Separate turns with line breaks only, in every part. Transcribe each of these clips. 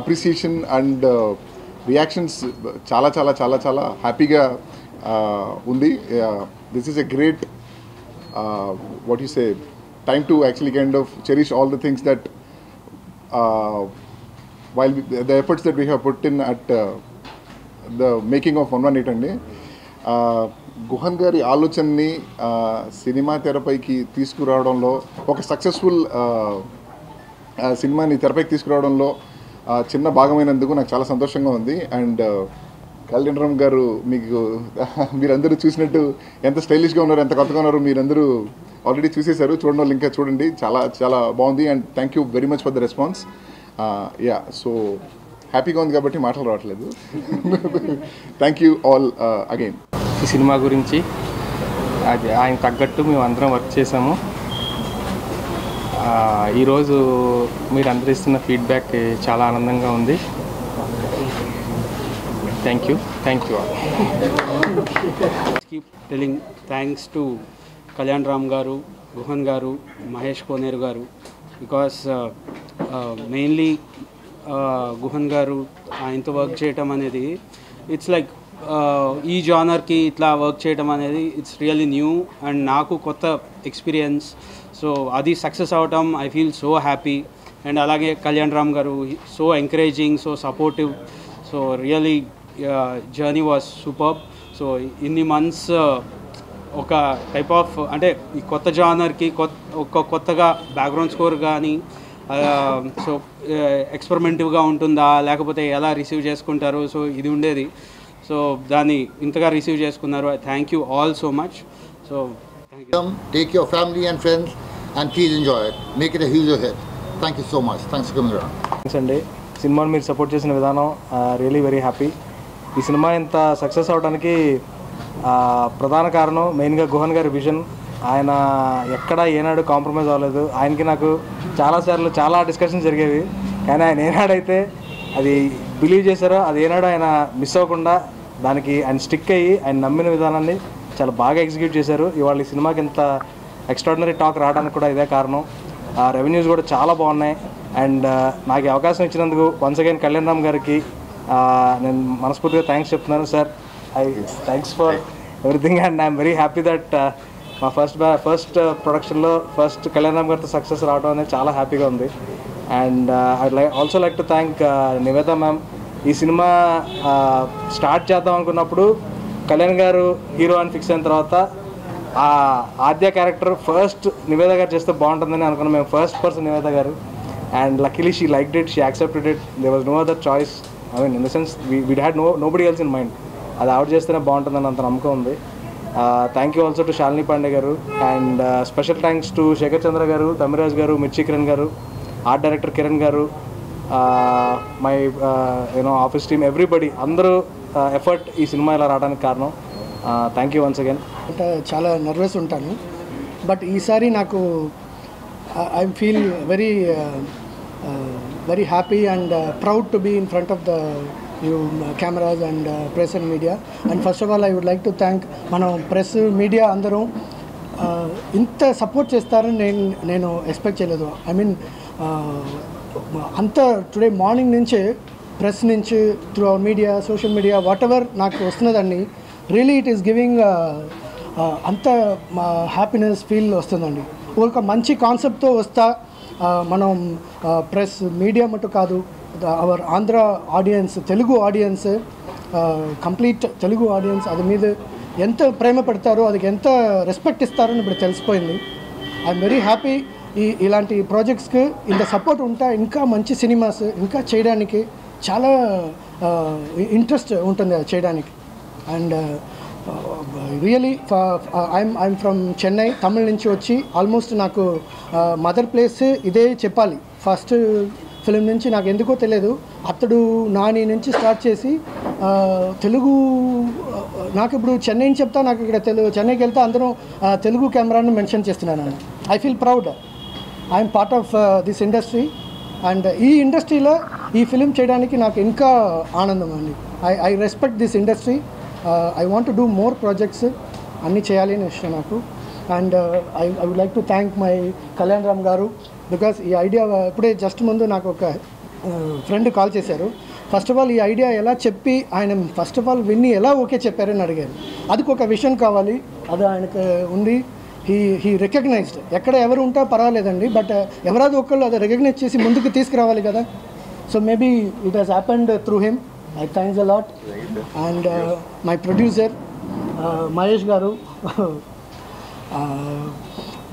Appreciation and reactions చాలా చాలా చాలా చాలా హ్యాపీగా ఉంది. This is a great what you say time to actually kind of cherish all the things that while the efforts that we have put in at the making of one one eight అండి. గుహన్ గారి ఆలోచనని cinema తెరపైకి తీసుకురావడంలో ఒక successful సినిమాని తెరపైకి తీసుకురావడంలో చిన్న భాగమైనందుకు నాకు చాలా సంతోషంగా ఉంది. అండ్ కళ్యాణరామ్ గారు మీకు మీరందరూ చూసినట్టు ఎంత స్టైలిష్గా ఉన్నారు ఎంత కొత్తగా ఉన్నారు మీరందరూ ఆల్రెడీ చూసేశారు. చూడండి వాళ్ళు ఇంకా చూడండి. చాలా చాలా బాగుంది. And thank you very much for the response. Yeah so హ్యాపీగా ఉంది కాబట్టి మాటలు రావట్లేదు. Thank you all again.
ఈ సినిమా గురించి అది ఆయన తగ్గట్టు మేము అందరం వర్క్ చేసాము ఈరోజు మీరు అందరిస్తున్న ఫీడ్బ్యాక్ చాలా ఆనందంగా ఉంది. Thank you thank you
keep telling thanks to Kalyan Ram garu Guhan garu Mahesh కోనేరు గారు. బికాస్ మెయిన్లీ గుహన్ గారు ఆయనతో వర్క్ చేయటం అనేది ఇట్స్ లైక్ ఈ జానర్కి ఇట్లా వర్క్ చేయడం అనేది ఇట్స్ రియల్లీ న్యూ అండ్ నాకు కొత్త ఎక్స్పీరియన్స్ సో అది సక్సెస్ అవటం I feel so happy and అలాగే Kalyan Ram garu so encouraging so supportive so really journey was super so ఇన్ని మంత్స్ uh, ఒక టైప్ ఆఫ్ అంటే ఈ కొత్త జానర్కి కొత్త ఒక కొత్తగా బ్యాక్గ్రౌండ్ స్కోర్ కానీ సో ఎక్స్పెరిమెంటివ్గా ఉంటుందా లేకపోతే ఎలా రిసీవ్ చేసుకుంటారు? సో ఇది ఉండేది. సో దాన్ని ఇంతగా రిసీవ్ చేసుకున్నారు thank you all so much so thank you
Come, take your family and friends and please enjoy it. Make it a huge hit. Thank you so much. Thanks for coming around.
Thanks అండి సినిమాని మీరు support చేసిన విధానం really very happy ఈ cinema ఇంత success అవడానికి ప్రధాన కారణం మెయిన్గా గుహన్ గారి విజన్ ఆయన ఎక్కడ ఏనాడు కాంప్రమైజ్ అవ్వలేదు ఆయనకి నాకు చాలాసార్లు చాలా డిస్కషన్స్ జరిగేవి కానీ ఆయన ఏనాడైతే అది బిలీవ్ చేశారో అది ఏనాడు ఆయన మిస్ అవ్వకుండా దానికి ఆయన స్టిక్ అయ్యి ఆయన నమ్మిన విధానాన్ని చాలా బాగా ఎగ్జిక్యూట్ చేశారు. ఇవాళ ఈ సినిమాకి ఇంత ఎక్స్ట్రాడినరీ టాక్ రావడానికి కూడా ఇదే కారణం. రెవెన్యూస్ కూడా చాలా బాగున్నాయి. అండ్ నాకు అవకాశం ఇచ్చినందుకు వన్స్ అగైన్ కళ్యాణ్ రామ్ గారికి నేను మనస్ఫూర్తిగా థ్యాంక్స్ చెప్తున్నాను sir I thanks for everything and I'm very happy that మా ఫస్ట్ ఫస్ట్ ప్రొడక్షన్లో ఫస్ట్ కళ్యాణ్ రామ్ గారితో సక్సెస్ రావడం అనేది చాలా హ్యాపీగా ఉంది. And I like also like to thank Niveda ma'am ఈ సినిమా స్టార్ట్ చేద్దాం అనుకున్నప్పుడు కళ్యాణ్ గారు హీరో అని ఫిక్స్ అయిన తర్వాత ఆ ఆద్య క్యారెక్టర్ ఫస్ట్ నివేద గారు చేస్తే బాగుంటుందని అనుకున్నాం మేము first person Niveda garu. And luckily she liked it she accepted it they was no other choice I mean in the sense we had no nobody else in mind అది ఆవిడ చేస్తేనే బాగుంటుందని అంత నమ్మకం ఉంది. Thank you also to Shalini Pandey garu. And special thanks to Shekhar Chandra garu Thamiraj garu మిర్చి కిరణ్ గారు art director Kiran garu my you know office team everybody అందరూ ఎఫర్ట్ ఈ సినిమా ఇలా రావడానికి కారణం. థ్యాంక్ యూ వన్స్ అగైన్
అంటే చాలా nervous ఉంటాను. బట్ ఈసారి నాకు I feel very very happy and proud to be in front of the you cameras and press and media and first of all I would like to thank మనం press media అందరూ ఇంత support చేస్తారని నేను నేను expect చేయలేదు. I mean అంతా today morning నుంచే press నుంచి through our media social media whatever నాకు వస్తున్నదండి రియలీ ఇట్ ఈస్ గివింగ్ అంత uh, హ్యాపీనెస్ ఫీల్ వస్తుందండి. ఒక మంచి కాన్సెప్ట్తో వస్తా uh, మనం uh, ప్రెస్ మీడియా మటు కాదు our Andhra audience Telugu audience complete Telugu audience అది మీద ఎంత ప్రేమ పెడతారో అది ఎంత రెస్పెక్ట్ ఇస్తారని ఇప్పుడు తెలిసిపోయింది. ఐఎమ్ వెరీ హ్యాపీ ఈ ఇలాంటి ప్రాజెక్ట్స్కి ఇంత సపోర్ట్ ఉంటే ఇంకా మంచి సినిమాస్ ఇంకా చేయడానికి చాలా ఇంట్రెస్ట్ ఉంటుంది అది చేయడానికి. And really I'm I'm from Chennai Tamil నుంచి వచ్చి ఆల్మోస్ట్ నాకు మదర్ ప్లేస్ ఇదే చెప్పాలి. ఫస్ట్ ఫిలిం నుంచి నాకు ఎందుకో తెలియదు. అతడు నాని నుంచి స్టార్ట్ చేసి తెలుగు నాకు ఇప్పుడు చెన్నై చెప్తా నాకు ఇక్కడ తెలుగు చెన్నైకి వెళ్తే అందరూ తెలుగు కెమెరాను మెన్షన్ చేస్తున్నాను. I feel proud I'm part of this industry and ఈ ఇండస్ట్రీలో ఈ ఫిలిం చేయడానికి నాకు ఇంకా ఆనందం అండి. I I respect this industry I want to do more projects అన్నీ చేయాలి అని ఇష్టం నాకు. And I I would like to thank my Kalyan Ram garu. Because ఈ ఐడియా ఇప్పుడే జస్ట్ ముందు నాకు ఒక uh, ఫ్రెండ్ కాల్ చేశారు. ఫస్ట్ ఆఫ్ ఆల్ ఈ ఐడియా ఎలా చెప్పి ఆయన ఫస్ట్ ఆఫ్ ఆల్ విన్ని ఎలా ఓకే చెప్పారని అడిగారు. అదికొక విషయం విషన్ కావాలి. అది ఆయనకు ఉంది. హీ హీ రికగ్నైజ్డ్ ఎక్కడ ఎవరు ఉంటా పర్వాలేదండి బట్ ఎవరాదు ఒకళ్ళు అది రికగ్నైజ్ చేసి ముందుకు తీసుకురావాలి కదా. So maybe it has happened through him I thanks a lot and my producer Mahesh garu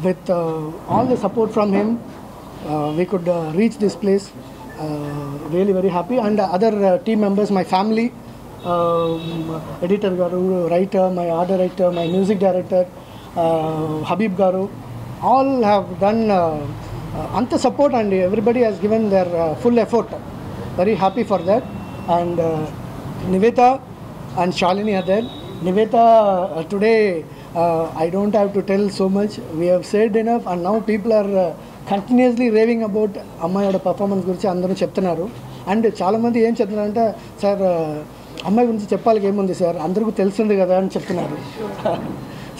with all the support from him we could reach this place really very happy and other team members my family editor garu writer my order writer my music director Habib garu all have done అంత support అండి. Everybody has given their full effort very happy for that and Niveda and Shalini other Niveda today I don't have to tell so much we have said enough and now people are continuously raving about అమ్మాయి అమ్మాయిడ performance గురించి అందరూ చెప్తున్నారు. And చాలామంది ఏం చెప్తున్నారంటే sir అమ్మాయి గురించి చెప్పాలి ఏముంది సార్? అందరికీ తెలిసింది కదా అని చెప్తున్నారు.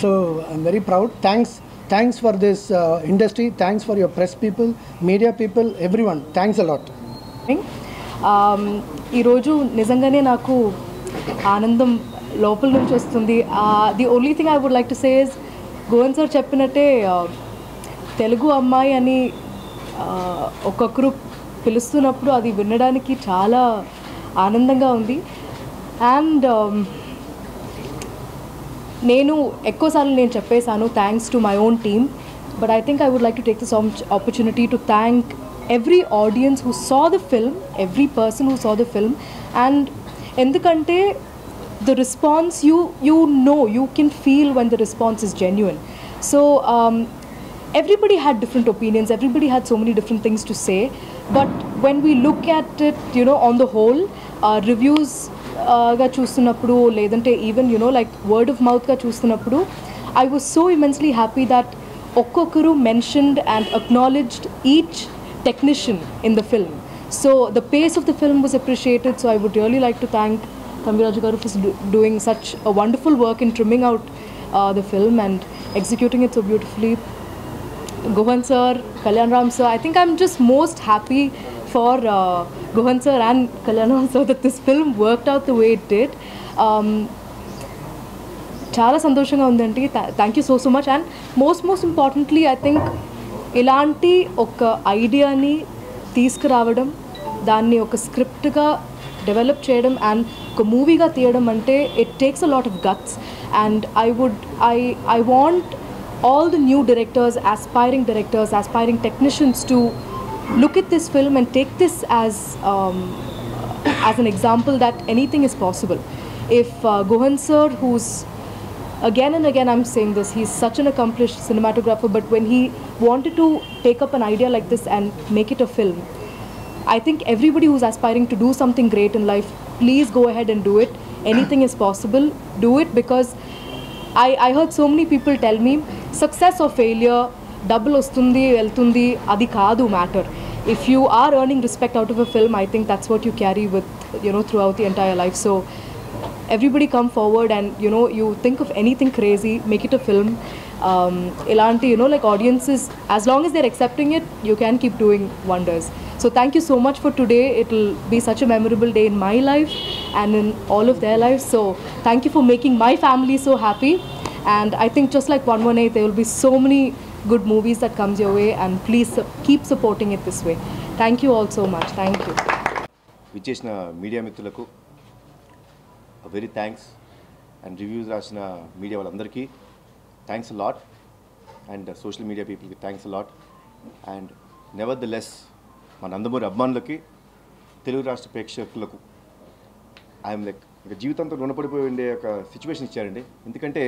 So I'm very proud thanks thanks for this industry thanks for your press people media people every one thanks
a lot ఈరోజు నిజంగానే నాకు ఆనందం లోపల నుంచి వస్తుంది. The only thing I would like to say is Govan sir చెప్పినట్టే uh, Telugu అమ్మాయి అని uh, ఒక్కొక్కరు పిలుస్తున్నప్పుడు అది వినడానికి చాలా ఆనందంగా ఉంది. అండ్ నేను ఎక్కువసార్లు నేను చెప్పేశాను thanks to my own team but I think I would like to take this opportunity to thank every audience who saw the film every person who saw the film and ఎందుకంటే the response you you know you can feel when the response is genuine so um, everybody had different opinions everybody had so many different things to say but when we look at it you know on the whole uh, reviews uh, గా చూస్తున్నప్పుడు లేదంటే even you know like word of మౌత్గా చూస్తున్నప్పుడు I was so immensely happy that ఒక్కొక్కరు mentioned and acknowledged each technician in the film so the pace of the film was appreciated so I would really like to thank Kamiraju Garu for do- doing such a wonderful work in trimming out uh, the film and executing it so beautifully. Gohan sir, Kalyan Ram sir, I think I'm just most happy for uh, Gohan sir and Kalyanam sir that this film worked out the way it did. Um, చాలా సంతోషంగా ఉందండి. Thank you so so much and most most importantly I think ఇలాంటి ఒక ఐడియాని తీసుకురావడం దాన్ని ఒక స్క్రిప్ట్గా develop చేయడం అండ్ ఒక మూవీగా తీయడం అంటే it takes a lot of guts and I would I I want all the new directors aspiring directors aspiring technicians to look at this film and take this as um, as an example that anything is possible. If uh, Gohan sir, who's again and again I'm saying this, he's such an accomplished cinematographer, but when he wanted to take up an idea like this and make it a film, I think everybody who's aspiring to do something great in life, please go ahead and do it. Anything is possible. Do it because I, I heard so many people tell me success or failure, డబ్బులు వస్తుంది వెళ్తుంది అది కాదు matter if you are earning respect out of a film I think that's what you carry with you know throughout the entire life so everybody come forward and you know you think of anything crazy make it a film um, ilanti you know like audiences as long as they're accepting it you can keep doing wonders so thank you so much for today it'll be such a memorable day in my life and in all of their lives so thank you for making my family so happy and i think just like 118 there will be so many good movies that comes your way and please su- keep supporting it this way. Thank you all so much. Thank you.
విచ్చేసిన media మిత్రులకు very thanks and reviews రాసిన media వాళ్ళందరికీ. Thanks lot and social media పీపుల్కి thanks lot and nevertheless మా నందమూరి అభిమానులకి తెలుగు రాష్ట్ర ప్రేక్షకులకు I'm like ఇక జీవితంతో రుణపడిపోయి ఉండే ఒక సిచ్యువేషన్ ఇచ్చారండి. ఎందుకంటే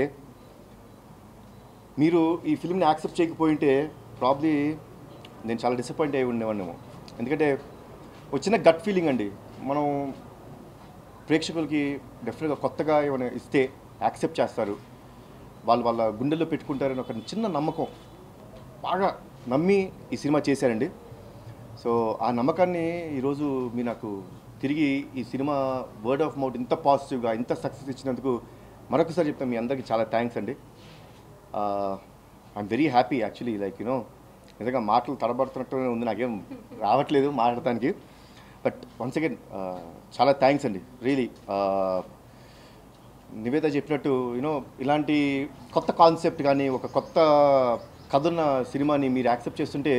మీరు ఈ ఫిల్మ్ని యాక్సెప్ట్ చేయకపోయింటే ప్రాబ్లీ నేను చాలా డిసప్పాయింట్ అయి ఉండేవాడినేమో. ఎందుకంటే ఒక చిన్న గట్ ఫీలింగ్ అండి. మనం ప్రేక్షకులకి డెఫినెట్గా కొత్తగా ఏమైనా ఇస్తే యాక్సెప్ట్ చేస్తారు. వాళ్ళు వాళ్ళ గుండెల్లో పెట్టుకుంటారని ఒక చిన్న నమ్మకం బాగా నమ్మి ఈ సినిమా చేశారండి. సో ఆ నమ్మకాన్ని ఈరోజు మీ నాకు తిరిగి ఈ సినిమా వర్డ్ ఆఫ్ మౌత్ ఇంత పాజిటివ్గా ఇంత సక్సెస్ ఇచ్చినందుకు మరొకసారి చెప్తాను మీ అందరికీ చాలా థ్యాంక్స్ అండి. I'm very happy actually like you know నిజంగా మాటలు తడబడుతున్నట్టు ఉంది. నాకేం రావట్లేదు మాట్లాడటానికి. బట్ వన్స్ అగైన్ చాలా థ్యాంక్స్ అండి. రియలీ నివేద చెప్పినట్టు యూనో ఇలాంటి కొత్త కాన్సెప్ట్ కానీ ఒక కొత్త కథ ఉన్న సినిమాని మీరు యాక్సెప్ట్ చేస్తుంటే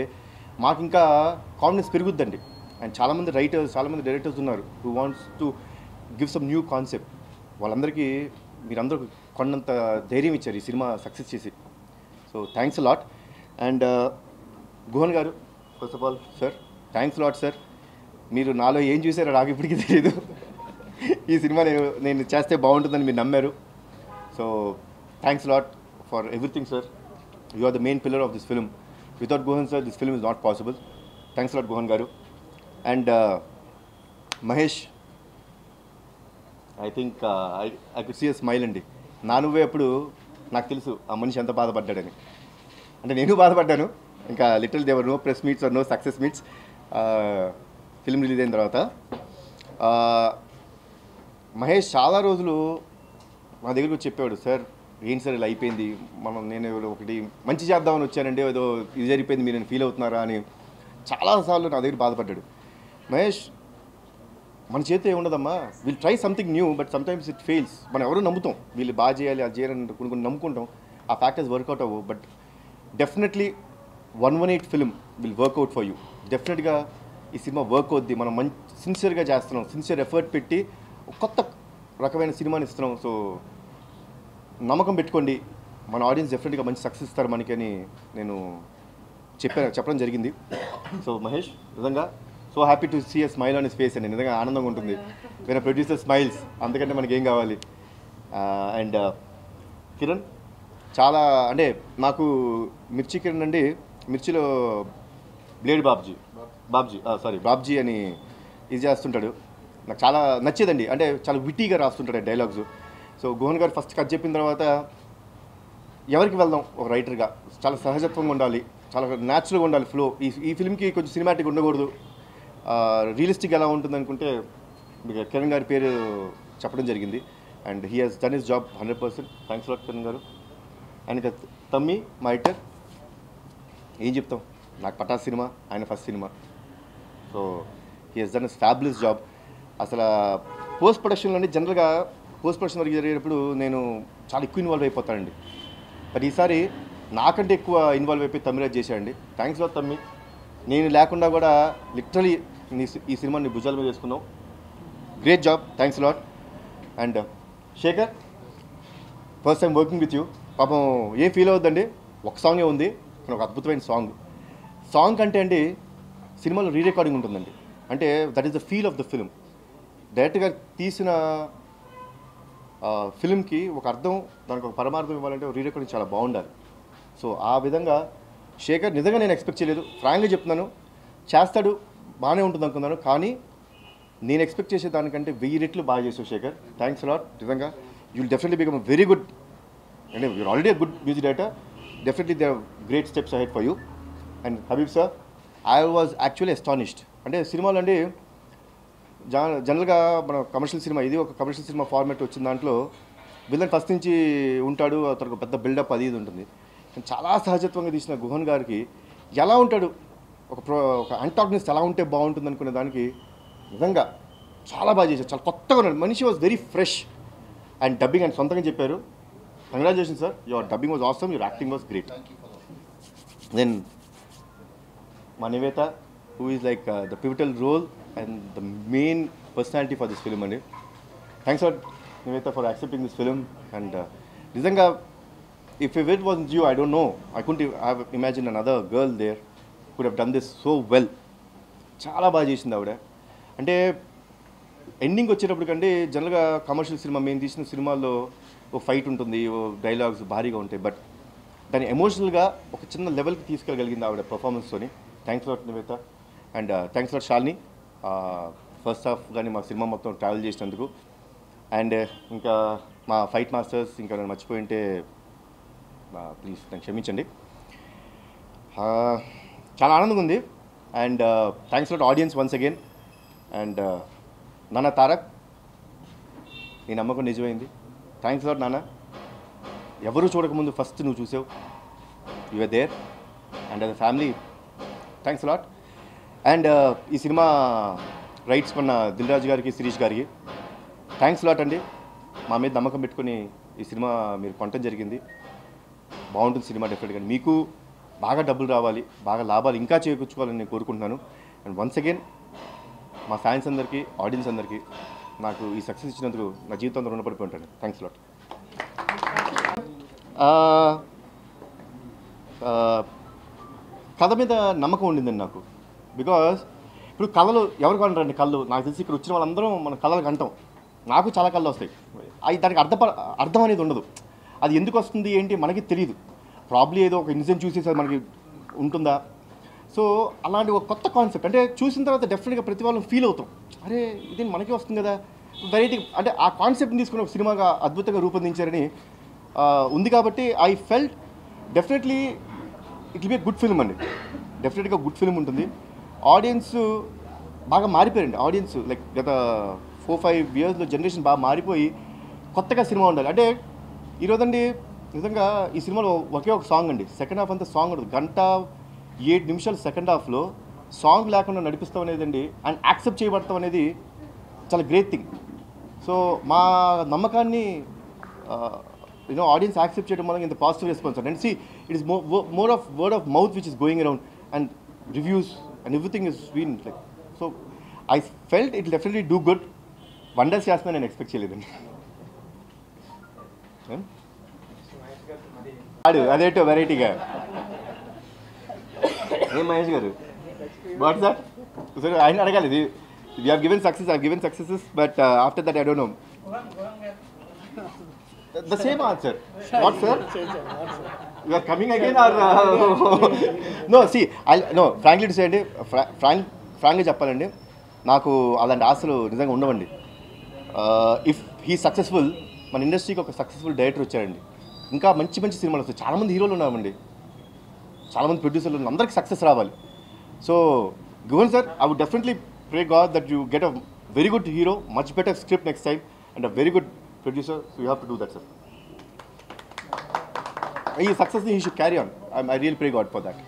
మాకు ఇంకా కాన్ఫిడెన్స్ పెరుగుద్దండి. అండ్ చాలామంది రైటర్స్ చాలామంది డైరెక్టర్స్ ఉన్నారు who wants to give some new concept వాళ్ళందరికీ మీరందరూ కొన్నంత ధైర్యం ఇచ్చారు ఈ సినిమా సక్సెస్ చేసి. So thanks lot and Guhan garu first of all sir thanks lot sir మీరు నాలో ఏం చూసారో నాకు ఇప్పటికీ తెలియదు ఈ సినిమా నేను నేను చేస్తే బాగుంటుందని మీరు నమ్మారు. So thanks lot for everything sir you are the main pillar of this film without Guhan sir this film is not possible thanks lot Guhan garu and Mahesh I think I I could see a smile అండి నా నువ్వే అప్పుడు నాకు తెలుసు ఆ మనిషి ఎంత బాధపడ్డాడని. అంటే నేను బాధపడ్డాను. ఇంకా little there were no press meets or no success meets. Film release అయిన తర్వాత మహేష్ చాలా రోజులు మా దగ్గరకు చెప్పాడు సార్ ఏంటి సార్ ఇలా అయిపోయింది? మనం నేను ఒకటి మంచి చేద్దామని వచ్చానండి ఏదో ఇది జరిగిపోయింది మీరు నేను ఫీల్ అవుతున్నారా? అని చాలాసార్లు నా దగ్గర బాధపడ్డాడు. మహేష్ మన చేతి ఏముండదమ్మా will try something new but sometimes it fails మనం ఎవరు నమ్ముతాం. వీళ్ళు బాగా చేయాలి అది చేయాలని కొన్ని కొన్ని నమ్ముకుంటాం. ఆ ఫ్యాక్టర్స్ వర్కౌట్ అవ్వవు but definitely one one eight film will work out for you డెఫినెట్గా ఈ సినిమా వర్క్ అవుద్ది. మనం మంచి సిన్సియర్గా చేస్తున్నాం. సిన్సియర్ ఎఫర్ట్ పెట్టి కొత్త రకమైన సినిమాని ఇస్తున్నాం. సో నమ్మకం పెట్టుకోండి. మన ఆడియన్స్ డెఫినెట్గా మంచి సక్సెస్ ఇస్తారు మనకి అని నేను చెప్పాను చెప్పడం జరిగింది. సో మహేష్ నిజంగా so happy to see a smile on his face అండి. నిజంగా ఆనందంగా ఉంటుంది. వేరే ప్రొడ్యూసర్ స్మైల్స్ అందుకంటే మనకి ఏం కావాలి? అండ్ uh, కిరణ్ చాలా అంటే నాకు మిర్చి కిరణ్ అండి మిర్చిలో బ్లేడ్ బాబ్జీ. బాబ్జీ సారీ బాబ్జీ అని ఇది చేస్తుంటాడు. నాకు చాలా నచ్చేదండి. అంటే చాలా విటీగా రాస్తుంటాడు డైలాగ్స్ సో గోహన్ గారు ఫస్ట్ కట్ చెప్పిన తర్వాత ఎవరికి వెళ్దాం ఒక రైటర్గా చాలా సహజత్వంగా ఉండాలి. చాలా న్యాచురల్గా ఉండాలి ఫ్లో ఈ ఈ ఫిల్మ్కి కొంచెం సినిమాటిక్ ఉండకూడదు. రియలిస్టిక్ ఎలా ఉంటుంది అనుకుంటే మీకు కిరణ్ గారి పేరు చెప్పడం జరిగింది. And he has done his job hundred percent thanks lot Kiran గారు. అండ్ ఇక తమ్మి మా ఏం చెప్తాం? నాకు పటా సినిమా ఆయన first cinema. So he has done fabulous job అసలు పోస్ట్ ప్రొడక్షన్లోనే జనరల్గా పోస్ట్ ప్రొడక్షన్ వరకు జరిగేటప్పుడు నేను చాలా ఎక్కువ ఇన్వాల్వ్ అయిపోతానండి. బట్ ఈసారి నాకంటే ఎక్కువ ఇన్వాల్వ్ అయిపోయి తమ్మిరాజ్ చేశాడండి. థ్యాంక్స్ లాట్ తమ్మి. నేను లేకుండా కూడా లిటరలీ నీ ఈ సినిమాని భుజాల మీద చేసుకున్నావు. Great job thanks lot and Shekhar first time working with you పాపం ఏం ఫీల్ అవుద్దండి ఒక సాంగే ఉంది కానీ ఒక అద్భుతమైన సాంగ్ సాంగ్ అంటే అండి సినిమాలో రీ రికార్డింగ్ ఉంటుందండి. అంటే that is the feel of the film డైరెక్ట్గా తీసిన ఫిల్మ్కి ఒక అర్థం దానికి ఒక పరమార్థం ఇవ్వాలంటే రీ రికార్డింగ్ చాలా బాగుండాలి. సో ఆ విధంగా శేఖర్ నిజంగా నేను ఎక్స్పెక్ట్ చేయలేదు. ఫ్రాంక్గా చెప్తున్నాను. చేస్తాడు. బాగానే ఉంటుంది అనుకున్నాను కానీ నేను ఎక్స్పెక్ట్ చేసే దానికంటే వెయ్యి రెట్లు బాగా చేసావు శేఖర్. థ్యాంక్స్ లాట్ నిజంగా you'll definitely become very good అంటే you're already good music director definitely they great steps ahead for you and Habib sir I was actually astonished అంటే సినిమాలు అంటే జన జనరల్గా మన కమర్షియల్ సినిమా ఇది ఒక కమర్షియల్ సినిమా ఫార్మాట్ వచ్చిన దాంట్లో విలన్ ఫస్ట్ నుంచి ఉంటాడు అతనికి పెద్ద బిల్డప్ అది ఇది ఉంటుంది. చాలా సహజత్వంగా తీసిన గుహన్ గారికి ఎలా ఉంటాడు? ఒక ప్రో ఒక అంటాగ్నిస్ట్ ఎలా ఉంటే బాగుంటుంది అనుకునే దానికి నిజంగా చాలా బాగా చేశారు. చాలా కొత్తగా ఉన్నాడు. మనిషి was very fresh and dubbing and సొంతంగా చెప్పారు. Congratulation sir your dubbing was awesome your acting was great then మా Nivetha who is like the pivotal role and the main personality for this film అండి thanks for Nivetha for accepting this film and నిజంగా if it was you I don't know I couldn't have imagine an other girl there could have done this so well చాలా బాగా చేసింది ఆవిడ. అంటే ending వచ్చేటప్పటికంటే జనరల్గా commercial cinema మేము తీసిన సినిమాల్లో ఓ ఫైట్ ఉంటుంది ఓ డైలాగ్స్ భారీగా ఉంటాయి. బట్ దాన్ని ఎమోషనల్గా ఒక చిన్న లెవెల్కి తీసుకెళ్ళగలిగింది ఆవిడ పర్ఫార్మెన్స్తోని thanks lot Nivetha and thanks lot Shalini first half కానీ మా సినిమా మొత్తం ట్రావెల్ చేసినందుకు. అండ్ uh, ఇంకా మా ఫైట్ మాస్టర్స్ ఇంకా నేను మర్చిపోయి ఉంటే uh, ప్లీజ్ నన్ను క్షమించండి. Uh, చాలా ఆనందంగా ఉంది. And thanks lot audience once again and నాన్న తారక్ నీ నమ్మకం నిజమైంది. థ్యాంక్స్ లాట్ నాన్న. ఎవరు చూడకముందు ఫస్ట్ నువ్వు చూసావు. You're there and us family thanks lot and ఈ సినిమా రైట్స్ కొన్న దిల్ రాజు గారికి శిరీష్ గారికి థ్యాంక్స్ లాట్ అండి. మా మీద నమ్మకం పెట్టుకుని ఈ సినిమా మీరు కొనటం జరిగింది. బాగుంటుంది సినిమా డెఫినెట్గా మీకు బాగా డబ్బులు రావాలి బాగా లాభాలు ఇంకా చేకూర్చుకోవాలని నేను కోరుకుంటున్నాను. అండ్ వన్స్ అగైన్ మా ఫ్యాన్స్ అందరికీ ఆడియన్స్ అందరికీ నాకు ఈ సక్సెస్ ఇచ్చినందుకు నా జీవితంలో రుణపడిపోయి ఉంటాను. థ్యాంక్స్ లాట్ కథ మీద నమ్మకం ఉండిందండి నాకు. బికాస్ ఇప్పుడు కళలు ఎవరు కొనరండి కళ్ళు? నాకు తెలిసి ఇక్కడ వచ్చిన వాళ్ళందరం మన కళలకు అంటాం నాకు చాలా కళ్ళు వస్తాయి. అవి దానికి అర్థం అర్థం అనేది ఉండదు. అది ఎందుకు వస్తుంది ఏంటి మనకి తెలియదు. ప్రాబ్లీ ఏదో ఒక ఇన్సిడెంట్ చూసేసి మనకి ఉంటుందా? సో అలాంటి ఒక కొత్త కాన్సెప్ట్ అంటే చూసిన తర్వాత డెఫినెట్గా ప్రతి వాళ్ళం ఫీల్ అవుతాం. అరే ఇది మనకే వస్తుంది కదా? వెరైటీ అంటే ఆ కాన్సెప్ట్ని తీసుకుని ఒక సినిమాగా అద్భుతంగా రూపొందించారని ఉంది కాబట్టి I felt definitely it be good film అండి. డెఫినెట్గా గుడ్ ఫిల్మ్ ఉంటుంది. ఆడియన్స్ బాగా మారిపోయారండి. ఆడియన్స్ లైక్ గత ఫోర్ ఫైవ్ ఇయర్స్లో జనరేషన్ బాగా మారిపోయి కొత్తగా సినిమా ఉండాలి. అంటే ఈరోజండి నిజంగా ఈ సినిమాలో ఒకే ఒక సాంగ్ అండి. సెకండ్ హాఫ్ అంతా సాంగ్ ఉండదు. గంట ఏడు నిమిషాలు సెకండ్ హాఫ్లో సాంగ్ లేకుండా నడిపిస్తాం అనేది అండి అండ్ యాక్సెప్ట్ చేయబడతాం అనేది చాలా గ్రేట్ థింగ్ సో మా నమ్మకాన్ని యూనో ఆడియన్స్ యాక్సెప్ట్ చేయడం వల్ల ఇంత positive response and see it is more of word of mouth which is going around and reviews and everything is been like so I felt it definitely do good wonders చేస్తున్నా నేను expect చేయలేదండి. ఏం? ఆడు అదేటో వెరైటీగా ఏం మహేష్ గారు? What sir సరే ఆయన అడగాలి. ఇది you have given success I given successes but after that I don't know the same answer what sir you are coming again or no see I know frankly to say frank ఫ్రాంక్గా చెప్పాలండి నాకు అలాంటి ఆశలు నిజంగా ఉండవండి. If he successful మన ఇండస్ట్రీకి ఒక సక్సెస్ఫుల్ డైరెక్టర్ వచ్చారండి ఇంకా మంచి మంచి సినిమాలు వస్తాయి. చాలామంది హీరోలు ఉన్నామండి. చాలామంది ప్రొడ్యూసర్లు ఉన్నారు. అందరికి సక్సెస్ రావాలి. So Guhan sir I would definitely pray god that you get a very good hero much better script next time and a very good producer so you have to do that sir ఈ సక్సెస్ని he should carry on I real pray god for that